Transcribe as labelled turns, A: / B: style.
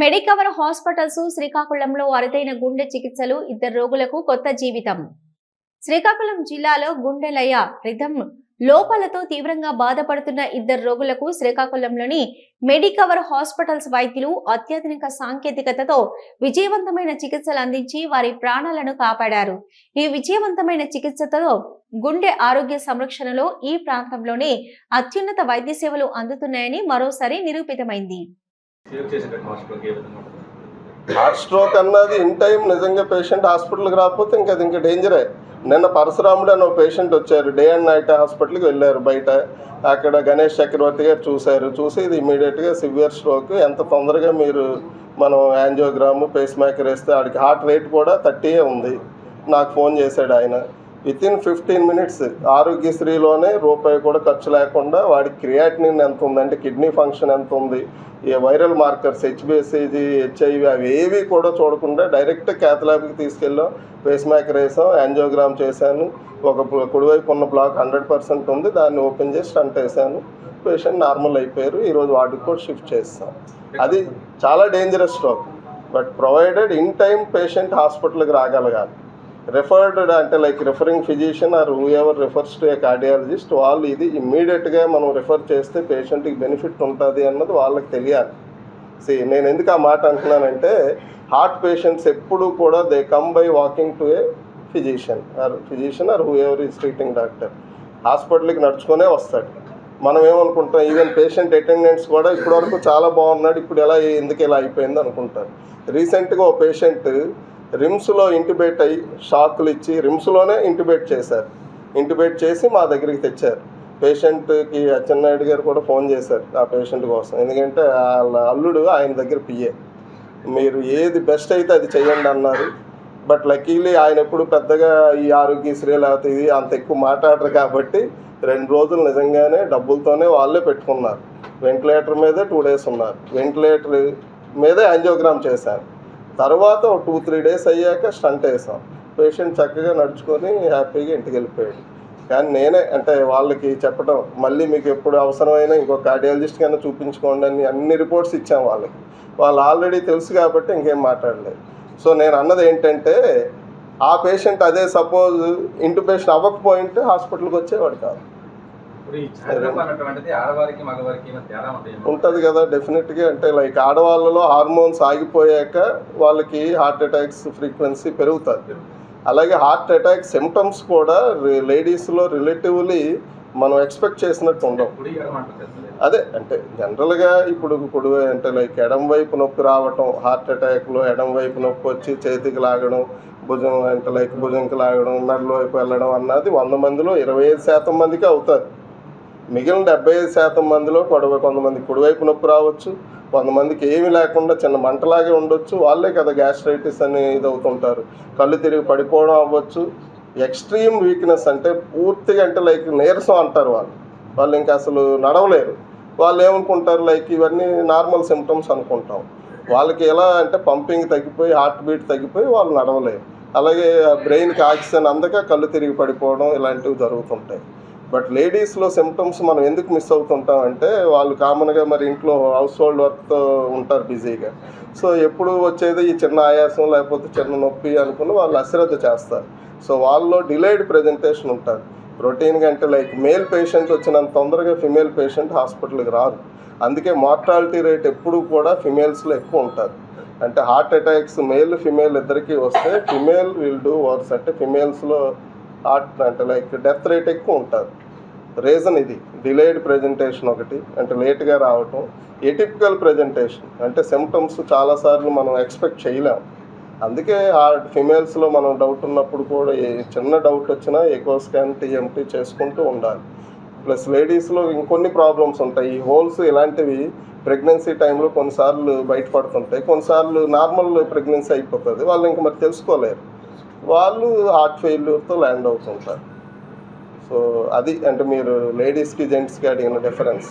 A: Medicover hospitals శ్రీకాకుళంలో అరుదైన గుండె చికిత్సలు ఇద్దరు రోగులకు కొత్త జీవితం. శ్రీకాకుళం జిల్లాలో గుండెలయ రిథమ్ లోపాలతో తీవ్రంగా బాధపడుతున్న ఇద్దరు రోగులకు శ్రీకాకుళంలోని మెడికవర్ హాస్పిటల్స్ వైద్యులు అత్యాధునిక సాంకేతికతతో విజయవంతమైన చికిత్సలు అందించి వారి ప్రాణాలను కాపాడారు. ఈ విజయవంతమైన చికిత్సతో గుండె ఆరోగ్య సంరక్షణలో ఈ ప్రాంతంలోనే అత్యున్నత వైద్య సేవలు అందుతున్నాయని మరోసారి నిరూపితమైంది.
B: హార్ట్ స్ట్రోక్ అన్నది ఇన్ టైం నిజంగా పేషెంట్ హాస్పిటల్కి రాకపోతే ఇంకా అది ఇంకా డేంజరే నిన్న పరశురాముడు అని ఒక పేషెంట్ వచ్చారు. డే అండ్ నైట్ హాస్పిటల్కి వెళ్ళారు బయట. అక్కడ గణేష్ చక్రవర్తి గారు చూశారు. చూసి ఇది ఇమీడియట్గా సివియర్ స్ట్రోక్ ఎంత తొందరగా మీరు మనం యాంజియోగ్రాము పేస్ మేకర్ వేస్తే ఆడికి హార్ట్ రేట్ కూడా థర్టీయే ఉంది. నాకు ఫోన్ చేశాడు ఆయన. విత్ ఇన్ ఫిఫ్టీన్ మినిట్స్ ఆరోగ్యశ్రీలోనే రూపాయి కూడా ఖర్చు లేకుండా వాడి క్రియాటినిన్ ఎంత ఉంది అంటే కిడ్నీ ఫంక్షన్ ఎంత ఉంది ఈ వైరల్ మార్కర్స్ హెచ్బిఎస్సీజీ హెచ్ఐవి అవి ఏవి కూడా చూడకుండా డైరెక్ట్ క్యాథలాబ్కి తీసుకెళ్ళాం పేస్ మేకర్ వేసాం యాంజియోగ్రామ్ చేశాను ఒక కుడివైపు ఉన్న బ్లాక్ హండ్రెడ్ పర్సెంట్ ఉంది దాన్ని ఓపెన్ చేసి స్టంట్ వేసాను పేషెంట్ నార్మల్ అయిపోయారు ఈరోజు వాటికి కూడా షిఫ్ట్ చేస్తాం. అది చాలా dangerous stroke but provided in time patient హాస్పిటల్కి రాగలగాలి. రిఫర్డ్ అంటే like referring physician or who ever refers to a cardiologist వాళ్ళు ఇది ఇమ్మీడియట్గా మనం రిఫర్ చేస్తే పేషెంట్కి బెనిఫిట్ ఉంటుంది అన్నది వాళ్ళకి తెలియాలి. సి నేను ఎందుకు ఆ మాట అంటున్నానంటే హార్ట్ పేషెంట్స్ ఎప్పుడు కూడా they come by walking to a physician or physician or who ever is treating doctor హాస్పిటల్కి నడుచుకునే వస్తాడు. మనం ఏమనుకుంటాం ఈవెన్ పేషెంట్ అటెండెన్స్ కూడా ఇప్పటివరకు చాలా బాగున్నాడు ఇప్పుడు ఎలా ఎందుకు ఇలా అయిపోయింది అనుకుంటారు. రీసెంట్గా ఓ పేషెంట్ రిమ్స్లో ఇంటిబేట్ అయ్యి షాకులు ఇచ్చి రిమ్స్లోనే ఇంటిబేట్ చేశారు. ఇంటిబేట్ చేసి మా దగ్గరికి తెచ్చారు. పేషెంట్కి అచ్చెన్నాయుడు గారు కూడా ఫోన్ చేశారు ఆ పేషెంట్ కోసం. ఎందుకంటే వాళ్ళ అల్లుడు ఆయన దగ్గర పిఏ మీరు ఏది బెస్ట్ అయితే అది చేయండి అన్నారు. బట్ లక్కీలీ ఆయన ఎప్పుడు పెద్దగా ఈ ఆరోగ్యశ్రీ లేకపోతే ఇది అంత ఎక్కువ మాట్లాడరు కాబట్టి రెండు రోజులు నిజంగానే డబ్బులతోనే వాళ్ళే పెట్టుకున్నారు. వెంటిలేటర్ మీదే టూ డేస్ ఉన్నారు. వెంటిలేటర్ మీదే యాంజియోగ్రామ్ చేశాను తర్వాత ఒక టూ త్రీ డేస్ అయ్యాక స్టంట్ వేసాం. పేషెంట్ చక్కగా నడుచుకొని హ్యాపీగా ఇంటికి వెళ్ళిపోయాడు. కానీ నేనే అంటే వాళ్ళకి చెప్పడం మళ్ళీ మీకు ఎప్పుడు అవసరమైనా ఇంకో కార్డియాలజిస్ట్ కన్నా చూపించుకోండి అని అన్ని రిపోర్ట్స్ ఇచ్చాం వాళ్ళకి. వాళ్ళు ఆల్రెడీ తెలుసు కాబట్టి ఇంకేం మాట్లాడలేదు. సో నేను అన్నది ఏంటంటే ఆ పేషెంట్ అదే సపోజ్ ఇంటిపేషన్ అవ్వకపోయింటే హాస్పిటల్కి వచ్చేవాడు కాదు. ఉంటుంది కదా డెఫినెట్గా అంటే లైక్ ఆడవాళ్ళలో హార్మోన్స్ ఆగిపోయాక వాళ్ళకి హార్ట్ అటాక్స్ ఫ్రీక్వెన్సీ పెరుగుతుంది. అలాగే హార్ట్ అటాక్ సిమ్టమ్స్ కూడా లేడీస్లో రిలేటివ్లీ మనం ఎక్స్పెక్ట్ చేసినట్టు ఉండవు. అదే అంటే జనరల్గా ఇప్పుడు ఇప్పుడు అంటే లైక్ ఎడం వైపు నొప్పి రావటం హార్ట్ అటాక్లో ఎడం వైపు నొప్పి వచ్చి చేతికి లాగడం భుజం అంటే లైక్ భుజంకి లాగడం మెడల వైపు వెళ్ళడం అన్నది వంద మందిలో ఇరవై ఐదు శాతం మందికి అవుతుంది. మిగిలిన డెబ్బై ఐదు శాతం మందిలో కొడవ కొంతమంది కుడివైపు నొప్పి రావచ్చు కొంతమందికి ఏమీ లేకుండా చిన్న మంటలాగే ఉండొచ్చు. వాళ్ళే కదా గ్యాస్ట్రైటిస్ అని ఇది అవుతుంటారు కళ్ళు తిరిగి పడిపోవడం అవ్వచ్చు. ఎక్స్ట్రీమ్ వీక్నెస్ అంటే పూర్తిగా అంటే లైక్ నీరసం అంటారు వాళ్ళు. వాళ్ళు ఇంకా అసలు నడవలేరు. వాళ్ళు ఏమనుకుంటారు? లైక్ ఇవన్నీ నార్మల్ సిమ్టమ్స్ అనుకుంటాం. వాళ్ళకి ఎలా అంటే పంపింగ్ తగ్గిపోయి హార్ట్ బీట్ తగ్గిపోయి వాళ్ళు నడవలేరు. అలాగే బ్రెయిన్కి ఆక్సిజన్ అందక కళ్ళు తిరిగి పడిపోవడం ఇలాంటివి జరుగుతుంటాయి. బట్ లేడీస్లో సిమ్టమ్స్ మనం ఎందుకు మిస్ అవుతుంటాం అంటే వాళ్ళు కామన్గా మరి ఇంట్లో హౌస్ హోల్డ్ వర్క్తో ఉంటారు బిజీగా. సో ఎప్పుడు వచ్చేది ఈ చిన్న ఆయాసం లేకపోతే చిన్న నొప్పి అనుకుని వాళ్ళు అశ్రద్ధ చేస్తారు. సో వాళ్ళలో డిలేడ్ ప్రజెంటేషన్ ఉంటుంది రొటీన్గా అంటే లైక్ మేల్ పేషెంట్ వచ్చినంత తొందరగా ఫిమేల్ పేషెంట్ హాస్పిటల్కి రారు. అందుకే మార్టాలిటీ రేట్ ఎప్పుడు కూడా ఫిమేల్స్లో ఎక్కువ ఉంటుంది అంటే హార్ట్ అటాక్స్ మేల్ ఫిమేల్ ఇద్దరికి వస్తే ఫిమేల్ విల్ డూ వర్స్ అంటే ఫిమేల్స్లో హార్ట్ అంటే లైక్ డెత్ రేట్ ఎక్కువ ఉంటుంది. రీజన్ ఇది. డిలేడ్ ప్రజెంటేషన్ ఒకటి. అంటే లేట్గా రావటం. ఎటిపికల్ ప్రజెంటేషన్ అంటే సిమ్టమ్స్ చాలాసార్లు మనం ఎక్స్పెక్ట్ చేయలేం. అందుకే ఆ ఫిమేల్స్లో మనం డౌట్ ఉన్నప్పుడు కూడా ఏ చిన్న డౌట్ వచ్చినా ఎకో స్కాన్ టీఎంటీ చేసుకుంటూ ఉండాలి. ప్లస్ లేడీస్లో ఇంకొన్ని ప్రాబ్లమ్స్ ఉంటాయి. ఈ హోల్స్ ఇలాంటివి ప్రెగ్నెన్సీ టైంలో కొన్నిసార్లు బయటపడుతుంటాయి. కొన్నిసార్లు నార్మల్ ప్రెగ్నెన్సీ అయిపోతుంది. వాళ్ళు ఇంక మరి తెలుసుకోలేరు. వాళ్ళు హార్ట్ ఫెయిల్యూర్తో ల్యాండ్ అవుతుంటారు. సో అది అంటే మీరు లేడీస్కి జెంట్స్కి అడిగిన డిఫరెన్స్.